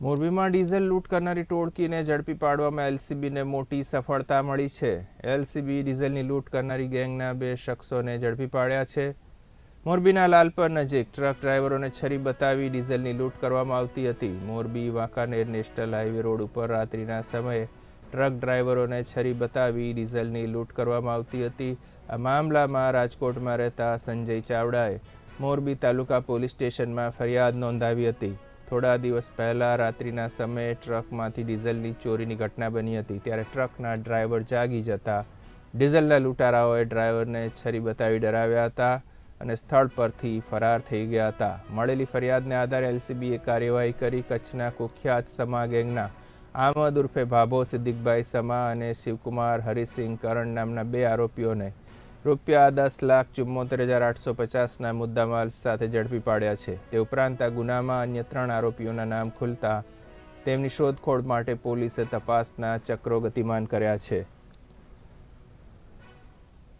મોરબીમાં ડીઝલ લૂંટ કરનારી ટોળકીને ઝડપી પાડવામાં એલસીબીને મોટી સફળતા મળી છે. એલસીબી ડીઝલની લૂંટ કરનારી ગેંગના બે શખ્સોને ઝડપી પાડ્યા છે. મોરબીના લાલપર નજીક ટ્રક ડ્રાઈવરોને છરી બતાવી ડીઝલની લૂંટ કરવામાં આવતી હતી. Morbi Wankaner national highway road ઉપર રાત્રિના સમયે ટ્રક ડ્રાઈવરોને છરી બતાવી ડીઝલની લૂંટ કરવામાં આવતી હતી. આ મામલામાં રાજકોટમાં રહેતા સંજય ચાવડાએ મોરબી તાલુકા પોલીસ સ્ટેશનમાં ફરિયાદ નોંધાવી હતી. થોડા દિવસ પહેલાં રાત્રિના સમયે ટ્રકમાંથી ડીઝલની ચોરીની ઘટના બની હતી. ત્યારે ટ્રકના ડ્રાઈવર જાગી જતા ડીઝલના લૂંટારાઓએ ડ્રાઈવરને છરી બતાવી ડરાવ્યા હતા અને સ્થળ પરથી ફરાર થઈ ગયા હતા. મળેલી ફરિયાદને આધારે એલસીબીએ કાર્યવાહી કરી કચ્છના કુખ્યાત સમા ગેંગના આમદ ઉર્ફે ભાભો સિદ્દીકભાઈ સમા અને શિવકુમાર હરિસિંહ કરણ નામના બે આરોપીઓને રૂપિયા દસ લાખ ચુમ્મોતેર હજાર આઠસો પચાસના મુદ્દામાલ સાથે ઝડપી પાડ્યા છે. તે ઉપરાંત આ ગુનામાં અન્ય ત્રણ આરોપીઓના નામ ખુલતા તેમની શોધખોળ માટે પોલીસે તપાસના ચક્રો ગતિમાન કર્યા છે.